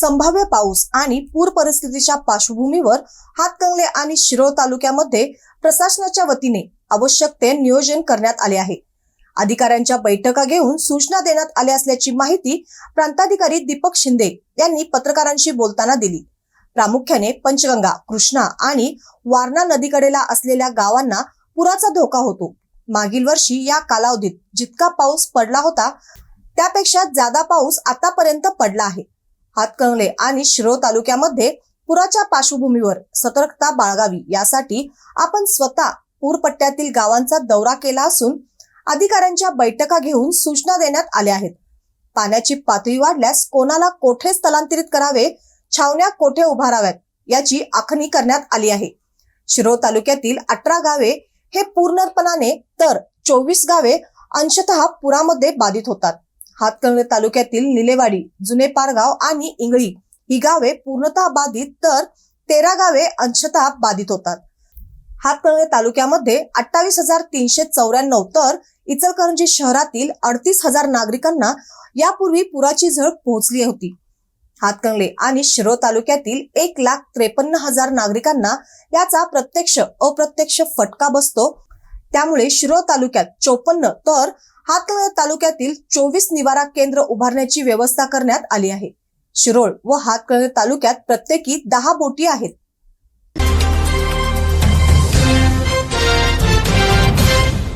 संभाव्य पाऊस आणि पूर परिस्थितीच्या पार्श्वभूमीवर हातकंगले आणि शिरोळ तालुक्यामध्ये प्रशासनाच्या वतीने आवश्यक ते नियोजन करण्यात आले आहे. अधिकाऱ्यांच्या बैठका घेऊन सूचना देण्यात आल्या असल्याची माहिती प्रांताधिकारी दीपक शिंदे यांनी पत्रकारांशी बोलताना दिली. प्रामुख्याने पंचगंगा कृष्णा आणि वारणा नदीकडेला असलेल्या गावांना पुराचा धोका होतो. मागील वर्षी या कालावधीत जितका पाऊस पडला होता त्यापेक्षा जादा पाऊस आतापर्यंत पडला आहे. हातकंगले आणि शिरोळ तालुक्यामध्ये पुराच्या पार्श्वभूमीवर सतर्कता बाळगावी यासाठी आपण स्वतः पूरपट्ट्यातील गावांचा दौरा केला असून अधिकाऱ्यांच्या बैठका घेऊन सूचना देण्यात आल्या आहेत. पाण्याची पातळी वाढल्यास कोणाला कोठे स्थलांतरित करावे छावण्या कोठे उभाराव्यात याची आखणी करण्यात आली आहे. शिरोळ तालुक्यातील अठरा गावे हे पूर्णपणाने तर चोवीस गावे अंशतः पुरामध्ये बाधित होतात. हातकंगले तालुक्यातील निलेवाडी जुने पारगाव आणि इंगळी ही गावे पूर्णतः बाधित तर तेरा गावे अंशतः बाधित होतात. हातकंगले तालुक्यामध्ये अठ्ठावीस हजार तीनशे चौऱ्याण्णव तर इचलकरंजी शहरातील अडतीस हजार नागरिकांना यापूर्वी पुराची झळ पोहोचली होती. हातकंगले आणि शिरोळ तालुक्यातील एक लाख त्रेपन्न हजार नागरिकांना याचा प्रत्यक्ष अप्रत्यक्ष फटका बसतो. त्यामुळे शिरोळ तालुक्यात चोपन्न तर हातळ तालुक्यातील चोवीस निवारा केंद्र उभारण्याची व्यवस्था करण्यात आली आहे. शिरोळ व हातकळ तालुक्यात प्रत्येकी दहा बोटी आहेत.